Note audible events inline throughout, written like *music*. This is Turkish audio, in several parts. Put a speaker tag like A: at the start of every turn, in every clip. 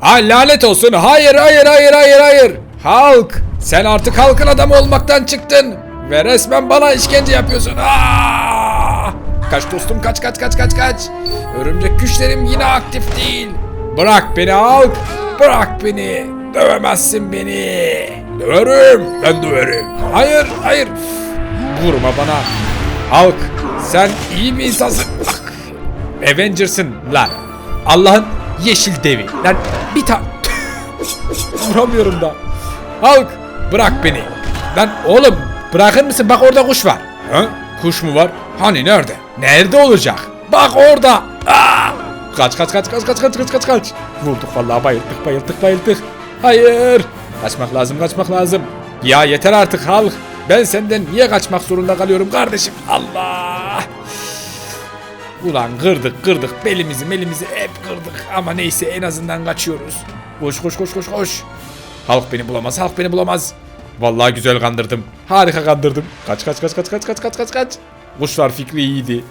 A: Ha lanet olsun. Hayır hayır hayır hayır hayır. Halk. Sen artık halkın adamı olmaktan çıktın. Ve resmen bana işkence yapıyorsun. Aa! Kaç dostum kaç kaç kaç kaç kaç. Örümcek güçlerim yine aktif değil. Bırak beni halk. Bırak beni. Dövemezsin beni. Döverim. Ben döverim. Hayır hayır. Vurma bana. Halk sen iyi bir insansın. Avengers'ın lan. Allah'ın yeşil devi. Lan bir ta... Vuramıyorum da. Halk bırak beni. Lan oğlum bırakır mısın? Bak orada kuş var. Ha? Kuş mu var? Hani nerede? Nerede olacak? Bak orada. Aa! Kaç kaç kaç kaç kaç kaç kaç kaç kaç. Vurduk vallahi bayılttık bayılttık bayılttık. Hayır. Kaçmak lazım kaçmak lazım. Ya yeter artık halk. Ben senden niye kaçmak zorunda kalıyorum kardeşim? Allah. Ulan kırdık kırdık belimizi melimizi hep kırdık ama neyse en azından kaçıyoruz. Koş koş koş koş koş. Halk beni bulamaz halk beni bulamaz. Vallahi güzel kandırdım. Harika kandırdım. Kaç kaç kaç kaç kaç kaç kaç kaç kaç. Kuşlar fikri iyiydi.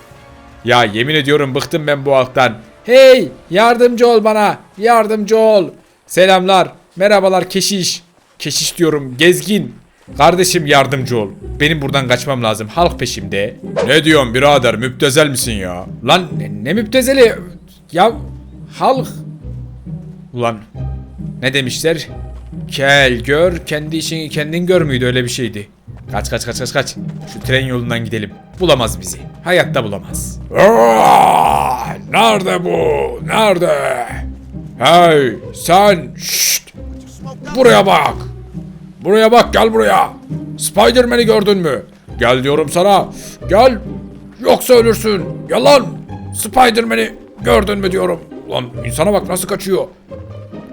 A: Ya yemin ediyorum bıktım ben bu halktan. Hey yardımcı ol bana yardımcı ol. Selamlar merhabalar keşiş. Keşiş diyorum gezgin. Kardeşim yardımcı ol. Benim buradan kaçmam lazım. Halk peşimde. Ne diyorsun birader müptezel misin ya? Lan ne, ne müptezeli? Ya halk. Ulan ne demişler? Kel gör kendi işini kendin gör müydü öyle bir şeydi. Kaç kaç kaç kaç kaç. Şu tren yolundan gidelim. Bulamaz bizi. Hayatta bulamaz. Aa, nerede bu? Nerede? Hey sen şşt. Buraya bak. Buraya bak gel buraya. Spiderman'i gördün mü? Gel diyorum sana. Gel. Yoksa ölürsün. Gel lan. Spiderman'i gördün mü diyorum. Lan insana bak nasıl kaçıyor.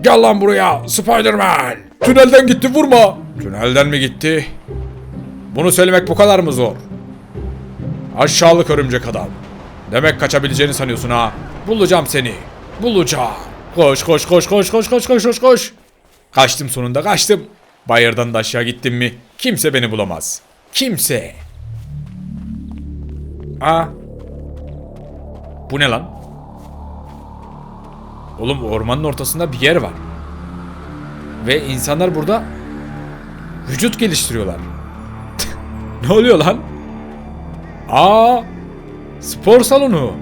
A: Gel lan buraya Spiderman. Tünelden gitti vurma. Tünelden mi gitti? Bunu söylemek bu kadar mı zor? Aşağılık örümcek adam. Demek kaçabileceğini sanıyorsun ha. Bulacağım seni. Bulacağım. Koş koş koş koş koş koş koş koş koş. Kaçtım sonunda kaçtım. Bayırdan da aşağı gittim mi kimse beni bulamaz. Kimse. Aa. Bu ne lan? Oğlum ormanın ortasında bir yer var. Ve insanlar burada vücut geliştiriyorlar. *laughs* ne oluyor lan? Aa! Spor salonu.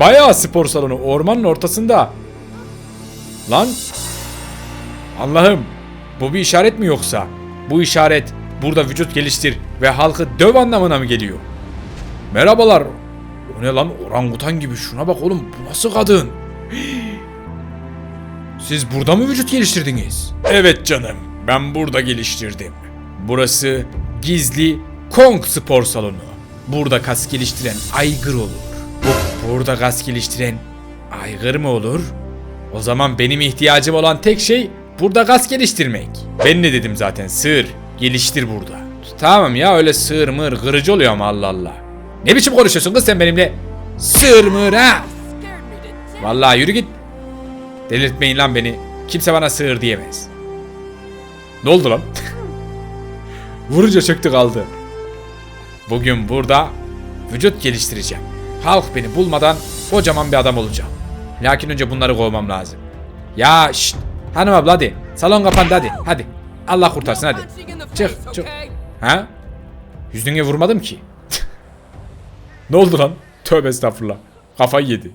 A: Bayağı spor salonu ormanın ortasında. Lan Allah'ım bu bir işaret mi yoksa? Bu işaret burada vücut geliştir ve halkı döv anlamına mı geliyor? Merhabalar. O ne lan orangutan gibi şuna bak oğlum bu nasıl kadın? *gasps* Siz burada mı vücut geliştirdiniz? Evet canım ben burada geliştirdim. Burası gizli Kong spor salonu. Burada kas geliştiren aygır olur. Bu burada kas geliştiren aygır mı olur? O zaman benim ihtiyacım olan tek şey burada gaz geliştirmek. Ben ne dedim zaten sığır. Geliştir burada. Tamam ya öyle sığır mır kırıcı oluyor ama Allah Allah. Ne biçim konuşuyorsun kız sen benimle? Sığır mır ha? Vallahi yürü git. Delirtmeyin lan beni. Kimse bana sığır diyemez. Ne oldu lan? *laughs* Vurunca çöktü kaldı. Bugün burada vücut geliştireceğim. Halk beni bulmadan kocaman bir adam olacağım. Lakin önce bunları kovmam lazım. Ya şşt. Hanım abla hadi. Salon kapandı hadi. Hadi. Allah kurtarsın hadi. Çık çık. Ha? Yüzüne vurmadım ki. *laughs* ne oldu lan? Tövbe estağfurullah. Kafayı yedi.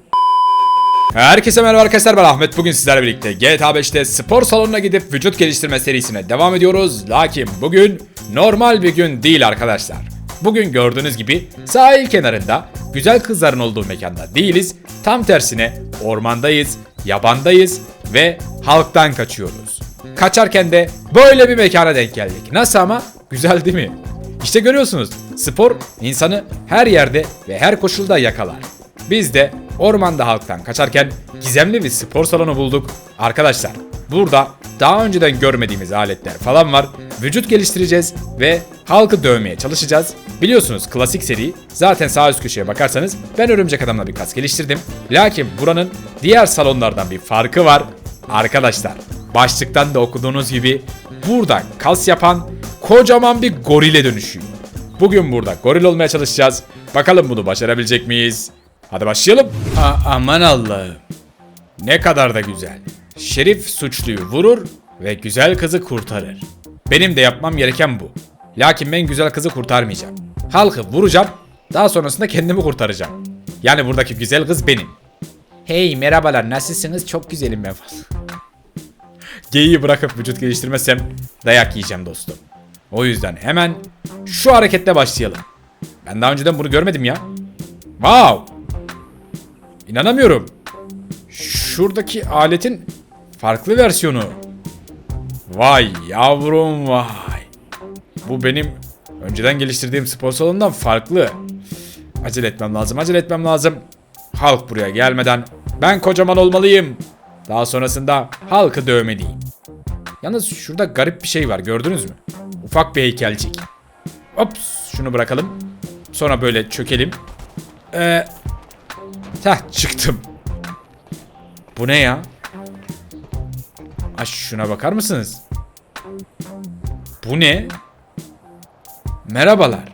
A: Herkese merhaba arkadaşlar ben Ahmet. Bugün sizlerle birlikte GTA 5'te spor salonuna gidip vücut geliştirme serisine devam ediyoruz. Lakin bugün normal bir gün değil arkadaşlar. Bugün gördüğünüz gibi sahil kenarında güzel kızların olduğu mekanda değiliz. Tam tersine ormandayız, yabandayız ve halktan kaçıyoruz. Kaçarken de böyle bir mekana denk geldik. Nasıl ama? Güzel değil mi? İşte görüyorsunuz spor insanı her yerde ve her koşulda yakalar. Biz de ormanda halktan kaçarken gizemli bir spor salonu bulduk. Arkadaşlar burada daha önceden görmediğimiz aletler falan var. Vücut geliştireceğiz ve halkı dövmeye çalışacağız. Biliyorsunuz klasik seri zaten sağ üst köşeye bakarsanız ben örümcek adamla bir kas geliştirdim. Lakin buranın diğer salonlardan bir farkı var. Arkadaşlar başlıktan da okuduğunuz gibi burada kas yapan kocaman bir gorile dönüşüyor. Bugün burada goril olmaya çalışacağız. Bakalım bunu başarabilecek miyiz? Hadi başlayalım. A- aman Allah'ım. Ne kadar da güzel. Şerif suçluyu vurur ve güzel kızı kurtarır. Benim de yapmam gereken bu. Lakin ben güzel kızı kurtarmayacağım. Halkı vuracağım, daha sonrasında kendimi kurtaracağım. Yani buradaki güzel kız benim. Hey merhabalar nasılsınız? Çok güzelim ben falan. Geyiği bırakıp vücut geliştirmezsem dayak yiyeceğim dostum. O yüzden hemen şu hareketle başlayalım. Ben daha önceden bunu görmedim ya. Wow! İnanamıyorum. Şuradaki aletin farklı versiyonu. Vay yavrum vay. Bu benim önceden geliştirdiğim spor salonundan farklı. Acele etmem lazım, acele etmem lazım. Halk buraya gelmeden ben kocaman olmalıyım. Daha sonrasında halkı dövmeliyim. Yalnız şurada garip bir şey var gördünüz mü? Ufak bir heykelcik. Ops şunu bırakalım. Sonra böyle çökelim. Ee, Heh çıktım. Bu ne ya? Ay şuna bakar mısınız? Bu ne? Merhabalar.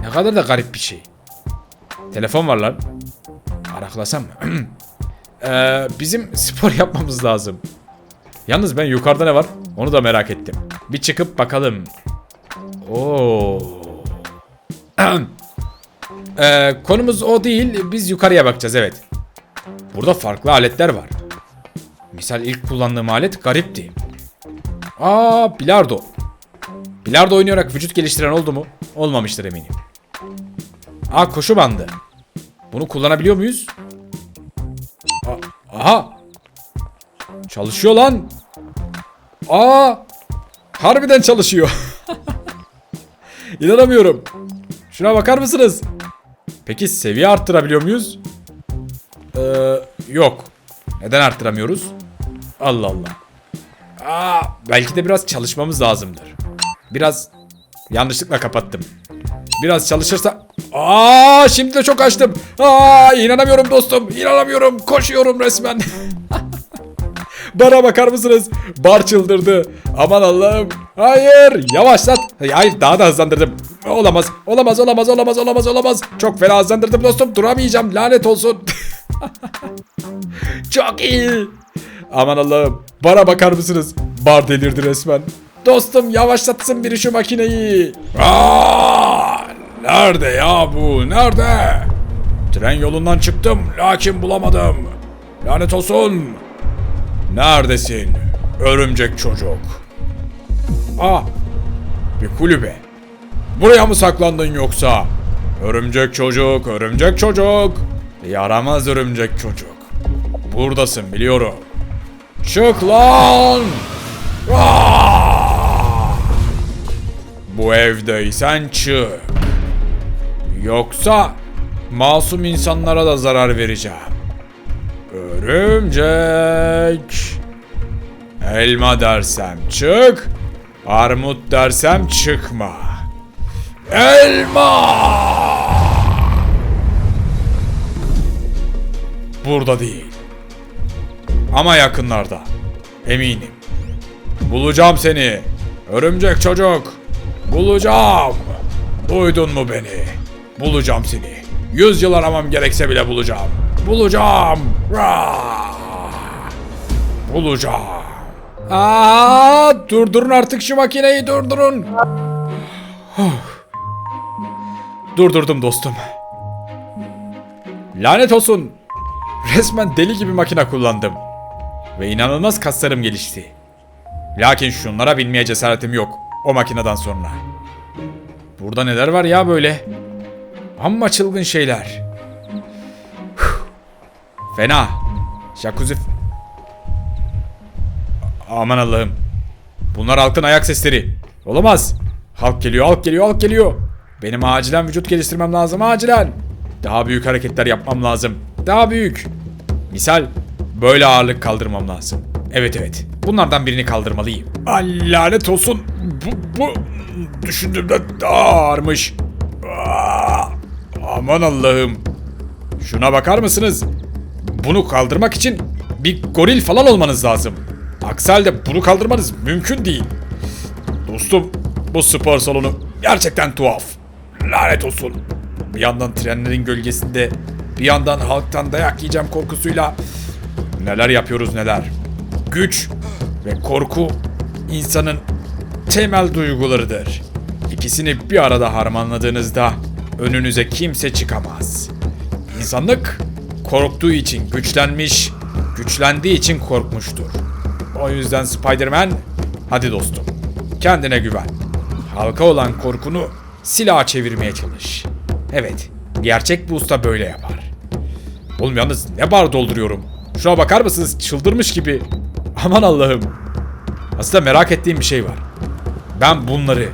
A: Ne kadar da garip bir şey. Telefon var lan. Araklasam mı? *clears throat* Ee, bizim spor *laughs* yapmamız lazım. Yalnız ben yukarıda ne var? Onu da merak ettim. Bir çıkıp bakalım. Oo. *clears throat* Ee, konumuz o değil. Biz yukarıya bakacağız evet. Burada farklı aletler var. Misal ilk kullandığım alet garipti. Aa bilardo. Bilardo oynayarak vücut geliştiren oldu mu? Olmamıştır eminim. Aa koşu bandı. Bunu kullanabiliyor muyuz? A- Aha. Çalışıyor lan. Aa. Harbiden çalışıyor. *laughs* İnanamıyorum. Şuna bakar mısınız? Peki seviye arttırabiliyor muyuz? Ee, yok. Neden arttıramıyoruz? Allah Allah. Aa, belki de biraz çalışmamız lazımdır. Biraz yanlışlıkla kapattım. Biraz çalışırsa... Aa, şimdi de çok açtım. Aa, inanamıyorum dostum. İnanamıyorum. Koşuyorum resmen. *laughs* Bana bakar mısınız? Bar çıldırdı. Aman Allah'ım. Hayır. Yavaşlat. Hayır daha da hızlandırdım. Olamaz. Olamaz. Olamaz. Olamaz. Olamaz. Olamaz. Çok fena hızlandırdım dostum. Duramayacağım. Lanet olsun. *laughs* Çok iyi. Aman Allah'ım. Bara bakar mısınız? Bar delirdi resmen. Dostum yavaşlatsın biri şu makineyi. Aa, nerede ya bu? Nerede? Tren yolundan çıktım lakin bulamadım. Lanet olsun. Neredesin? Örümcek çocuk. Aa, bir kulübe. Buraya mı saklandın yoksa? Örümcek çocuk, örümcek çocuk. Yaramaz örümcek çocuk. Buradasın biliyorum. Çık lan! Aa! Bu evdeysen çık. Yoksa masum insanlara da zarar vereceğim. Örümcek. Elma dersem çık. Armut dersem çıkma. Elma! Burada değil. Ama yakınlarda. Eminim. Bulacağım seni. Örümcek çocuk. Bulacağım. Duydun mu beni? Bulacağım seni. Yüz yıl aramam gerekse bile bulacağım. Bulacağım. Rah! Bulacağım. Aa, durdurun artık şu makineyi durdurun. Durdurdum dostum. Lanet olsun. Resmen deli gibi makine kullandım. Ve inanılmaz kaslarım gelişti. Lakin şunlara binmeye cesaretim yok. O makineden sonra. Burada neler var ya böyle? Amma çılgın şeyler. Fena. Jacuzzi... Aman Allah'ım. Bunlar halkın ayak sesleri. Olamaz. Halk geliyor, halk geliyor, halk geliyor. Benim acilen vücut geliştirmem lazım, acilen. Daha büyük hareketler yapmam lazım. Daha büyük. Misal böyle ağırlık kaldırmam lazım. Evet evet. Bunlardan birini kaldırmalıyım. Ay lanet olsun. Bu, bu düşündüğümden daha ağırmış. Aa, aman Allah'ım. Şuna bakar mısınız? Bunu kaldırmak için bir goril falan olmanız lazım. Aksi halde bunu kaldırmanız mümkün değil. Dostum bu spor salonu gerçekten tuhaf. Lanet olsun. Bir yandan trenlerin gölgesinde bir yandan halktan dayak yiyeceğim korkusuyla Neler yapıyoruz neler. Güç ve korku insanın temel duygularıdır. İkisini bir arada harmanladığınızda önünüze kimse çıkamaz. İnsanlık korktuğu için güçlenmiş, güçlendiği için korkmuştur. O yüzden Spider-Man, hadi dostum, kendine güven. Halka olan korkunu silaha çevirmeye çalış. Evet, gerçek bir usta böyle yapar. Oğlum yalnız ne bar dolduruyorum. Şuna bakar mısınız? Çıldırmış gibi. Aman Allah'ım. Aslında merak ettiğim bir şey var. Ben bunları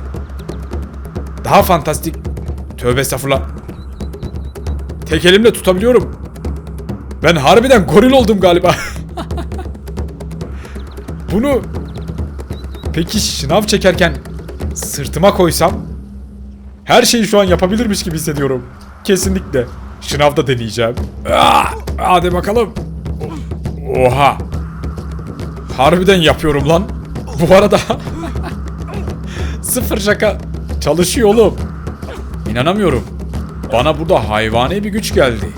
A: daha fantastik tövbe estağfurullah tek elimle tutabiliyorum. Ben harbiden goril oldum galiba. *laughs* Bunu peki şınav çekerken sırtıma koysam her şeyi şu an yapabilirmiş gibi hissediyorum. Kesinlikle. Şınavda deneyeceğim. Ah, hadi bakalım. Oha. Harbiden yapıyorum lan. Bu arada *laughs* sıfır şaka çalışıyor oğlum. İnanamıyorum. Bana burada hayvani bir güç geldi.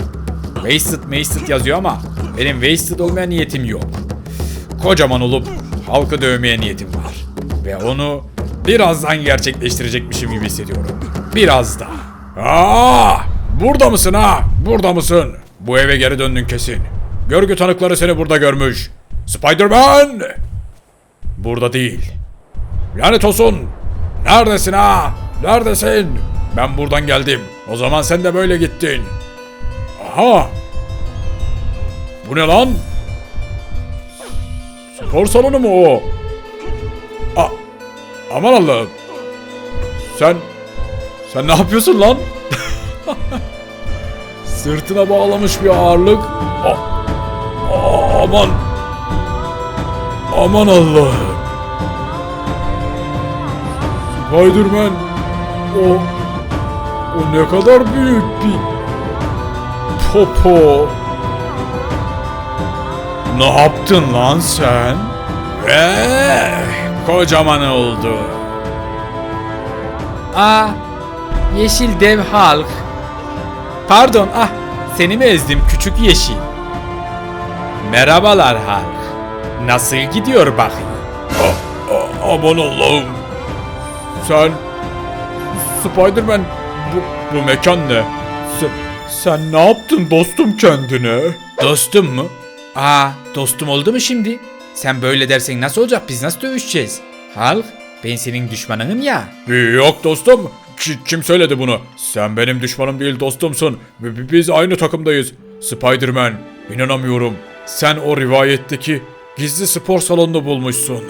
A: Wasted wasted yazıyor ama benim wasted olmaya niyetim yok. Kocaman olup halkı dövmeye niyetim var. Ve onu birazdan gerçekleştirecekmişim gibi hissediyorum. Biraz da. Aa, burada mısın ha? Burada mısın? Bu eve geri döndün kesin. Görgü tanıkları seni burada görmüş. Spider-Man! Burada değil. Lanet olsun. Neredesin ha? Neredesin? Ben buradan geldim. O zaman sen de böyle gittin. Aha. Bu ne lan? Spor salonu mu o? A Aman Allah'ım. Sen... Sen ne yapıyorsun lan? *laughs* Sırtına bağlamış bir ağırlık. Aman. Aman Allah'ım. Spiderman. O... O ne kadar büyük bir... Popo. Ne yaptın lan sen? Eee, kocaman oldu.
B: Aa, yeşil dev halk. Pardon, ah, seni mi ezdim küçük yeşil? Merhabalar halk. Nasıl gidiyor bakayım?
A: A- aman Allah'ım. Sen... Spiderman, bu, bu mekan ne? Sen, sen ne yaptın dostum kendine?
B: Dostum mu? Aa, dostum oldu mu şimdi? Sen böyle dersen nasıl olacak? Biz nasıl dövüşeceğiz? Halk, ben senin düşmanınım ya.
A: Yok dostum. Ki- kim söyledi bunu? Sen benim düşmanım değil dostumsun. B- b- Biz aynı takımdayız. Spider-Man, inanamıyorum. Sen o rivayetteki gizli spor salonunu bulmuşsun.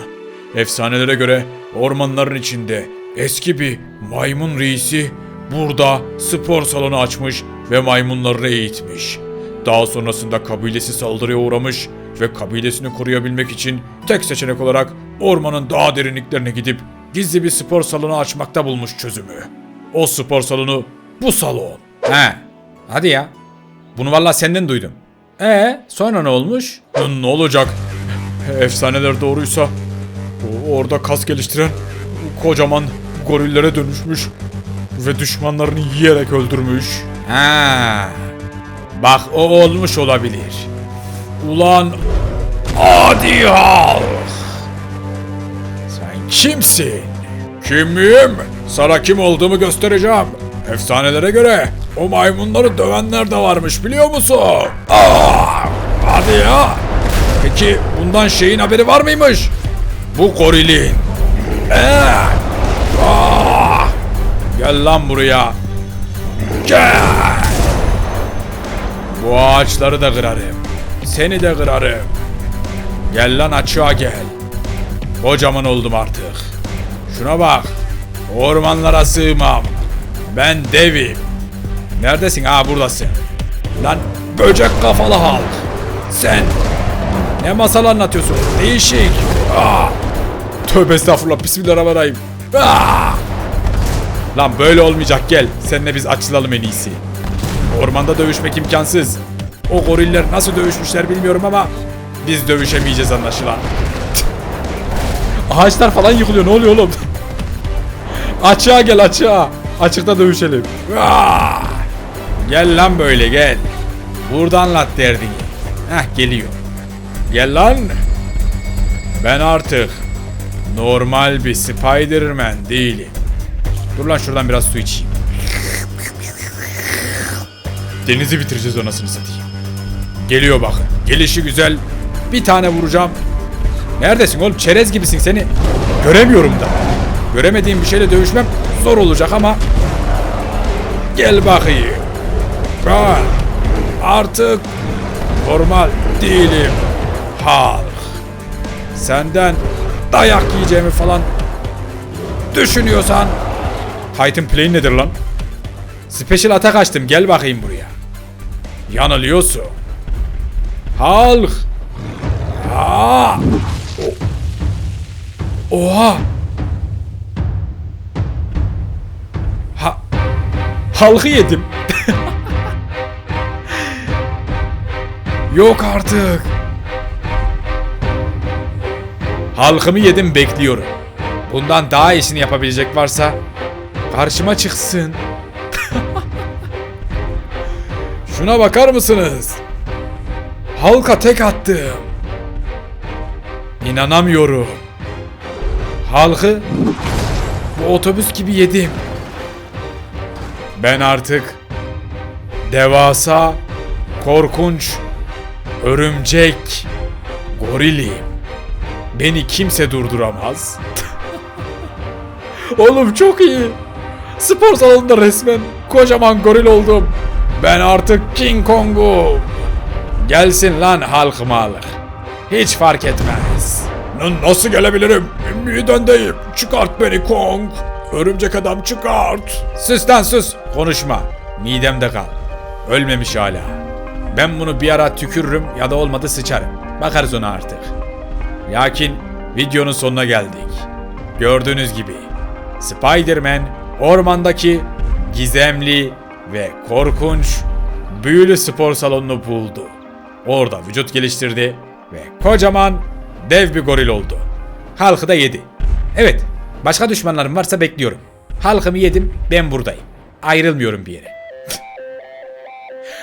A: Efsanelere göre ormanların içinde eski bir maymun reisi burada spor salonu açmış ve maymunları eğitmiş. Daha sonrasında kabilesi saldırıya uğramış ve kabilesini koruyabilmek için tek seçenek olarak ormanın daha derinliklerine gidip gizli bir spor salonu açmakta bulmuş çözümü. O spor salonu bu salon.
B: He, hadi ya. Bunu vallahi senden duydum. E sonra ne olmuş?
A: N- Ne olacak? Efsaneler doğruysa orada kas geliştiren kocaman gorillere dönüşmüş ve düşmanlarını yiyerek öldürmüş.
B: Ha. Bak o olmuş olabilir.
A: Ulan adi Hulk! Sen kimsin? Kimim? Sana kim olduğumu göstereceğim. Efsanelere göre o maymunları dövenler de varmış biliyor musun? Aa, hadi ya. Peki bundan şeyin haberi var mıymış? Bu gorilin. Ee, aa, gel lan buraya. Gel. Bu ağaçları da kırarım. Seni de kırarım. Gel lan açığa gel. Kocaman oldum artık. Şuna bak. Ormanlara sığmam. Ben devim. Neredesin? Aa buradasın. Lan böcek kafalı halk. Sen ne masal anlatıyorsun? Değişik. Aa. Tövbe estağfurullah. Bismillahirrahmanirrahim. Aa. Lan böyle olmayacak gel. Seninle biz açılalım en iyisi. Ormanda dövüşmek imkansız. O goriller nasıl dövüşmüşler bilmiyorum ama biz dövüşemeyeceğiz anlaşılan. Ağaçlar falan yıkılıyor ne oluyor oğlum? açığa gel açığa. Açıkta dövüşelim. Ah! Gel lan böyle gel. Burada anlat derdini. Heh geliyor. Gel lan. Ben artık normal bir Spider-Man değilim. Dur lan şuradan biraz su içeyim. Denizi bitireceğiz anasını satayım. Geliyor bakın. Gelişi güzel. Bir tane vuracağım. Neredesin oğlum? Çerez gibisin seni. Göremiyorum da. Göremediğim bir şeyle dövüşmem zor olacak ama Gel bakayım. Ben artık normal değilim. Halk. Senden dayak yiyeceğimi falan düşünüyorsan Titan Play nedir lan? Special atak açtım gel bakayım buraya. Yanılıyorsun. Halk. Aa! Oha! Ha Halkı yedim. *laughs* Yok artık. Halkımı yedim bekliyorum. Bundan daha iyisini yapabilecek varsa karşıma çıksın. *laughs* Şuna bakar mısınız? Halka tek attım. İnanamıyorum. Halkı bu otobüs gibi yedim. Ben artık devasa, korkunç, örümcek, goriliyim. Beni kimse durduramaz. *laughs* Oğlum çok iyi. Spor salonunda resmen kocaman goril oldum. Ben artık King Kong'um. Gelsin lan halk malık. Hiç fark etmez. Nasıl gelebilirim? Midendeyim. Çıkart beni Kong. Örümcek adam çıkart. Sus sus. Konuşma. Midemde kal. Ölmemiş hala. Ben bunu bir ara tükürürüm ya da olmadı sıçarım. Bakarız ona artık. Lakin videonun sonuna geldik. Gördüğünüz gibi Spider-Man ormandaki gizemli ve korkunç büyülü spor salonunu buldu. Orada vücut geliştirdi ve kocaman dev bir goril oldu. Halkı da yedi. Evet, başka düşmanlarım varsa bekliyorum. Halkımı yedim, ben buradayım. Ayrılmıyorum bir yere.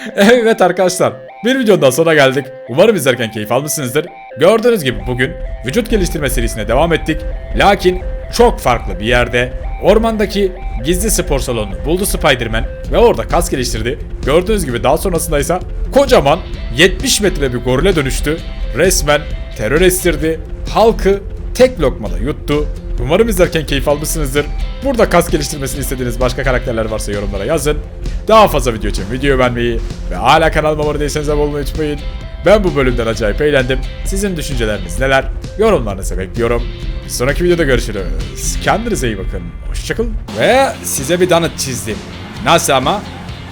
A: *laughs* evet arkadaşlar, bir videonun daha sonuna geldik. Umarım izlerken keyif almışsınızdır. Gördüğünüz gibi bugün vücut geliştirme serisine devam ettik. Lakin çok farklı bir yerde ormandaki gizli spor salonunu buldu Spider-Man ve orada kas geliştirdi. Gördüğünüz gibi daha sonrasında ise kocaman 70 metre bir gorile dönüştü. Resmen terör estirdi. Halkı tek lokmada yuttu. Umarım izlerken keyif almışsınızdır. Burada kas geliştirmesini istediğiniz başka karakterler varsa yorumlara yazın. Daha fazla video için videoyu beğenmeyi ve hala kanalıma abone değilseniz abone olmayı unutmayın. Ben bu bölümden acayip eğlendim. Sizin düşünceleriniz neler? Yorumlarınızı bekliyorum. Bir sonraki videoda görüşürüz. Kendinize iyi bakın. Hoşçakalın. Ve size bir donut çizdim. Nasıl ama?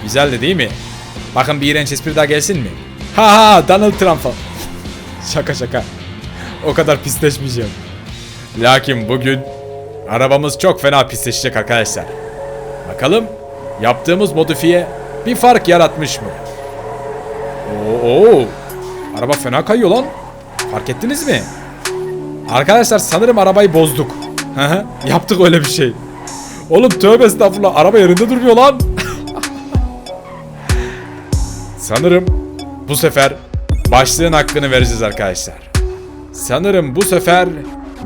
A: Güzeldi değil mi? Bakın bir iğrenç espri daha gelsin mi? Ha ha Donald Trump *laughs* şaka şaka. O kadar pisleşmeyeceğim. Lakin bugün arabamız çok fena pisleşecek arkadaşlar. Bakalım yaptığımız modifiye bir fark yaratmış mı? Oo, araba fena kayıyor lan. Fark ettiniz mi? Arkadaşlar sanırım arabayı bozduk. Yaptık öyle bir şey. Oğlum tövbe estağfurullah araba yerinde durmuyor lan. *laughs* sanırım bu sefer başlığın hakkını vereceğiz arkadaşlar. Sanırım bu sefer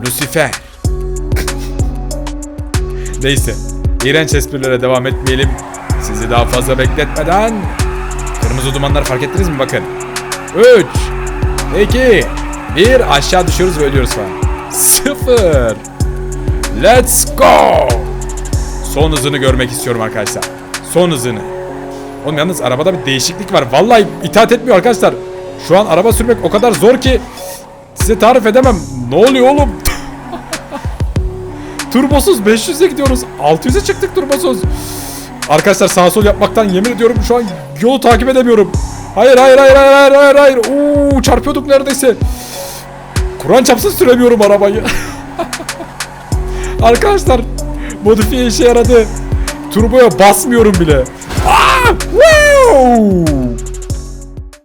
A: Lucifer. *laughs* Neyse. İğrenç esprilere devam etmeyelim. Sizi daha fazla bekletmeden Kırmızı dumanlar fark ettiniz mi bakın. 3 2 1 aşağı düşüyoruz ve ölüyoruz falan. 0 Let's go. Son hızını görmek istiyorum arkadaşlar. Son hızını. Oğlum yalnız arabada bir değişiklik var. Vallahi itaat etmiyor arkadaşlar. Şu an araba sürmek o kadar zor ki size tarif edemem. Ne oluyor oğlum? Turbosuz 500'e gidiyoruz. 600'e çıktık turbosuz. Arkadaşlar sağ sol yapmaktan yemin ediyorum şu an yolu takip edemiyorum. Hayır hayır hayır hayır hayır hayır hayır. Oo çarpıyorduk neredeyse. Kur'an çapsın süremiyorum arabayı. *laughs* Arkadaşlar modifiye işe yaradı. Turboya basmıyorum bile. Aa! Wow!